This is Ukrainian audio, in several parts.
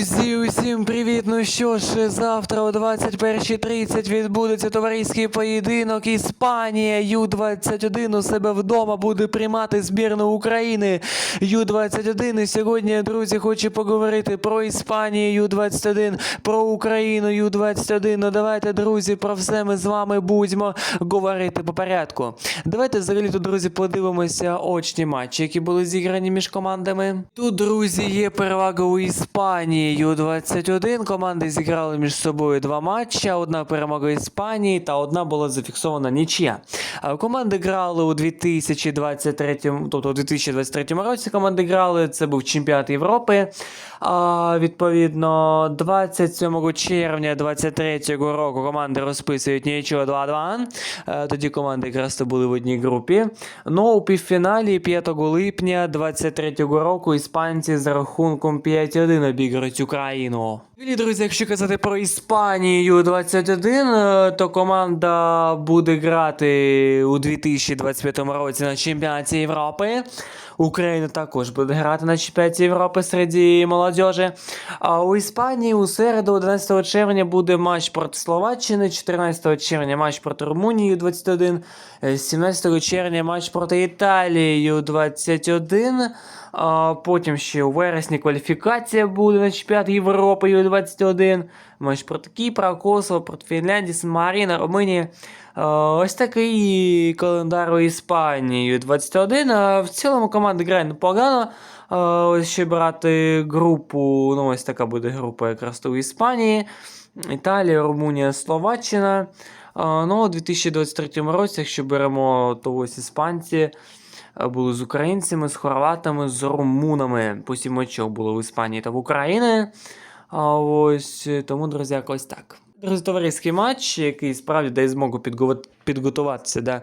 Друзі, усім привіт! Що ж, завтра о 21.30 відбудеться товариський поєдинок. Іспанія Ю-21 у себе вдома буде приймати збірну України Ю-21. І сьогодні, друзі, хочу поговорити про Іспанію Ю-21, про Україну Ю-21. Ну давайте, друзі, про все ми з вами будемо говорити по порядку. Давайте взагалі тут, друзі, подивимося очні матчі, які були зіграні між командами. Тут, друзі, є перевага у Іспанії Ю-21. Команди зіграли між собою два матчі. Одна перемога Іспанії та одна була зафіксована нічия. Команди грали у 2023, тобто у 2023 році команди грали. Це був чемпіонат Європи. А, відповідно, 27 червня 2023 року команди розписують нічого 2-2. Е, Тоді команди якраз були в одній групі. Ну, у півфіналі 5 липня 2023 року іспанці з рахунком 5-1 обіграють Україну. І, друзі, якщо казати про Іспанію 21, е, то команда буде грати у 2025 році на чемпіонаті Європи. Україна також буде грати на чемпіонаті Європи серед молодіжі. А у Іспанії у середу, 11 червня, буде матч проти Словаччини, 14 червня матч проти Румунії 21, 17 червня матч проти Італії 21. А потім ще у вересні кваліфікація буде на чемпіонат Європи Ю-21. Матч проти Кіпра, Косово, проти Фінляндії, Сан-Маріна, Румунії. Е, Ось такий календар у Іспанії Ю-21. А в цілому команда грає непогано. Ось ще брати групу. Ну, ось така буде група якраз у Іспанії. Італія, Румунія, Словаччина. Ну, у 2023 році, якщо беремо, то ось іспанці були з українцями, з хорватами, з румунами. По сім очок було в Іспанії та в Україні. А ось е, тому, друзі, якось так. Друзі, товариський матч, який справді дає змогу підготуватися да,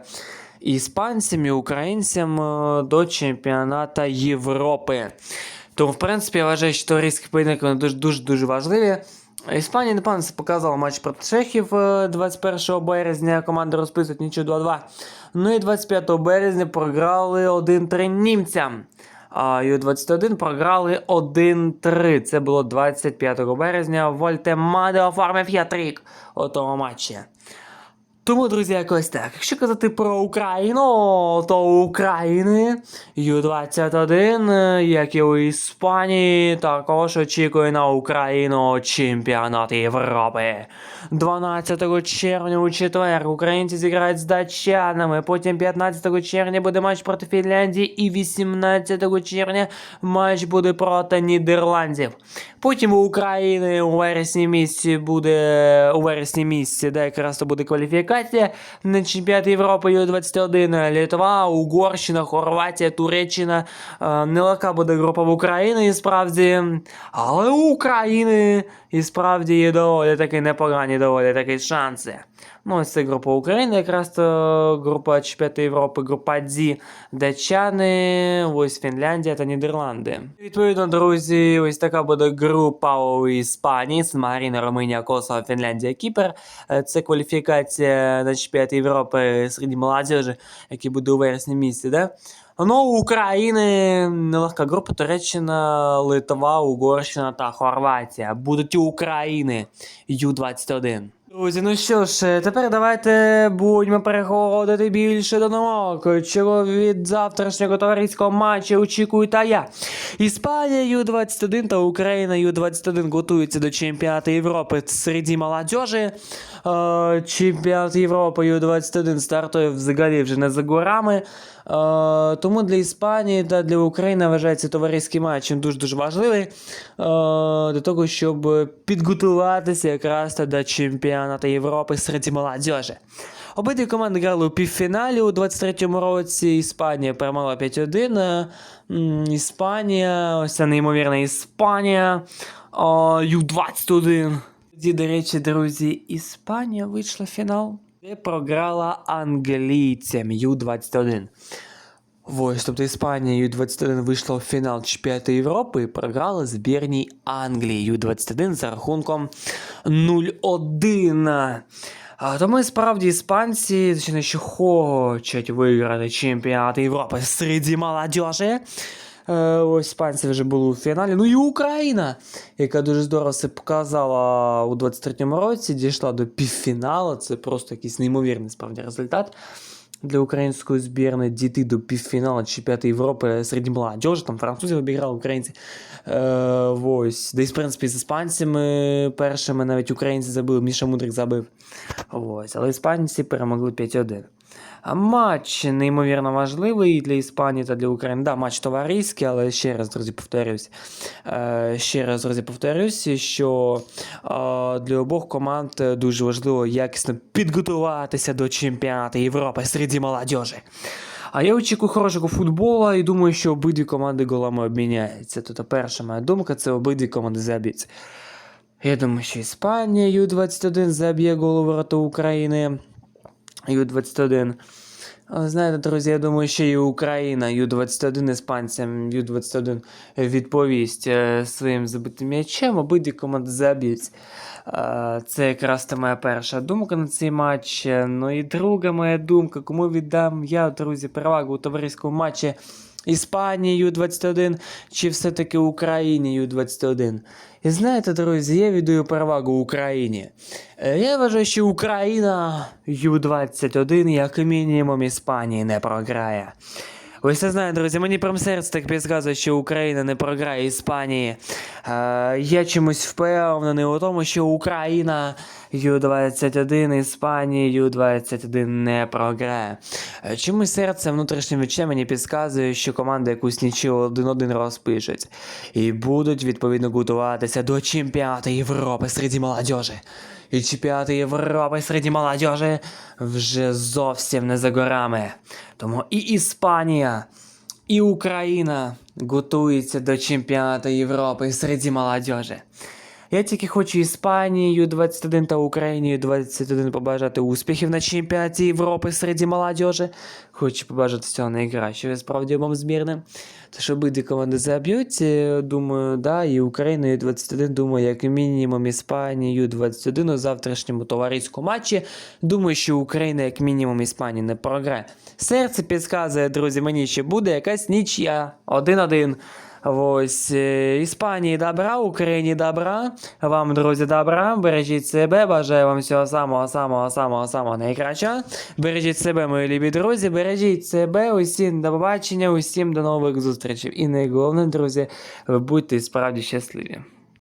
іспанцям, і українцям е, до чемпіоната Європи. Тому, в принципі, я вважаю, що товариські поєдинки вони дуже дуже дуже важливі. Іспанія себе показала матч проти Чехів е, 21 березня. Команда розписують нічого 2-2. Ну і 25 березня програли 1-3 німцям. А Ю-21 програли 1-3. Це було 25 березня. Вольтемаде оформив ятрік у тому матчі. Тому, друзі, якось так. Якщо казати про Україну, то України Ю-21, е, як і у Іспанії, також очікує на Україну чемпіонат Європи. 12 червня у четвер українці зіграють з датчанами. Потім 15 червня буде матч проти Фінляндії, і 18 червня матч буде проти Нідерландів. Потім у України у вересні місяці буде у вересні місяці, де якраз то буде кваліфікація на чемпіонат Європи Ю-21, Литва, Угорщина, Хорватія, Туреччина. Е, Нелегка буде група в Україні, і справді, але у України і справді є доволі таки непогані, доволі такі шанси. Ну, ось це група України, якраз то група чемпіонату Європи, група D, Датчани, ось Фінляндія та Нідерланди. Відповідно, друзі, ось така буде група у Іспанії, Сан-Маріна, Румунія, Косово, Фінляндія, Кіпр. Е, Це кваліфікація на чемпіонат Європи серед молодежі, який буде у вересні місяці, да? Ну, у України нелегка група Туреччина, Литва, Угорщина та Хорватія. Будуть у України Ю-21. Друзі, ну що ж, е, тепер давайте будемо переходити більше до наук. Чого від завтрашнього товариського матчу очікую та я. Іспанія Ю-21 та Україна Ю-21 готуються до чемпіонату Європи серед молодежі. Е, Чемпіонат Європи Ю-21 стартує взагалі вже не за горами. Е, Тому для Іспанії та для України вважається товариський матч дуже-дуже важливий для того, щоб підготуватися якраз до чемпіонату Європи серед молодежі. Обидві команди грали у півфіналі у 23-му році. Іспанія перемогла 5-1. Е, Іспанія, ось неймовірна Іспанія. е, Ю-21. Тоді, до речі, друзі, Іспанія вийшла в фінал, де програла англійцям Ю-21. Ось, тобто Іспанія Ю-21 вийшла в фінал чемпіонату Європи і програла збірній Англії Ю-21 за рахунком 0-1. А, тому і справді іспанці, точніше, що хочуть виграти чемпіонат Європи серед молодежі. Е, ось іспанці вже були у фіналі. Ну і Україна, яка дуже здорово себе показала у 23-му році, дійшла до півфіналу. Це просто якийсь неймовірний справді результат. Для української збірної дійти до півфіналу чемпіонату Європи серед молодіжі, там французів обіграли українці. Е, ось. Десь, в принципі, з іспанцями першими навіть українці забили, Міша Мудрик забив. Ось. Але іспанці перемогли 5-1. Матч неймовірно важливий для Іспанії та для України. Да, матч товариський, але ще раз, друзі, повторюсь. Е, ще раз, друзі, повторюсь, що е, для обох команд дуже важливо якісно підготуватися до чемпіонату Європи серед молодіжі. А я очікую хорошого футболу і думаю, що обидві команди голами обміняються. Тобто перша моя думка це обидві команди заб'ють. Я думаю, що Іспанія Ю-21 заб'є гол у України. Ю-21. Але знаєте, друзі, я думаю, ще і Україна Ю-21 іспанцям Ю-21 відповість е, своїм забитим м'ячем, обидві команди заб'ють. Е, Це якраз та моя перша думка на цей матч. Е, Ну і друга моя думка, кому віддам я, друзі, перевагу у товариському матчі Іспанії Ю-21 чи все-таки Україні Ю-21. І знаєте, друзі, я віддаю перевагу Україні. Е, Я вважаю, що Україна Ю-21 як мінімум Іспанії не програє. Ви все знаєте, друзі, мені прям серце так підказує, що Україна не програє Іспанії. Е, я чомусь впевнений у тому, що Україна Ю-21 Іспанії Ю-21 не програє. Е, Чомусь серце внутрішнім відчем мені підказує, що команда якусь нічого один-один розпишуть. І будуть відповідно готуватися до чемпіонату Європи серед молодіжі. І чемпіонати Європи серед молодіжі вже зовсім не за горами. Тому і Іспанія, і Україна готуються до чемпіонату Європи серед молодіжі. Я тільки хочу Іспанії Ю-21 та Україні Ю-21 побажати успіхів на чемпіонаті Європи серед молодіжі. Хочу побажати всього найкращого справді обом збірним. Тож обидві команди заб'ють. е, Думаю, да, і Україна Ю-21, думаю, як мінімум Іспанія Ю-21 у завтрашньому товариському матчі. Думаю, що Україна як мінімум Іспанії не програє. Серце підказує, друзі, мені що буде якась нічия. 1-1. Ось е, Іспанії добра, Україні добра. Вам, друзі, добра. Бережіть себе. Бажаю вам всього самого, самого, самого, самого найкращого. Бережіть себе, мої любі друзі. Бережіть себе. Усім до побачення, усім до нових зустрічей. І найголовніше, друзі, ви будьте справді щасливі.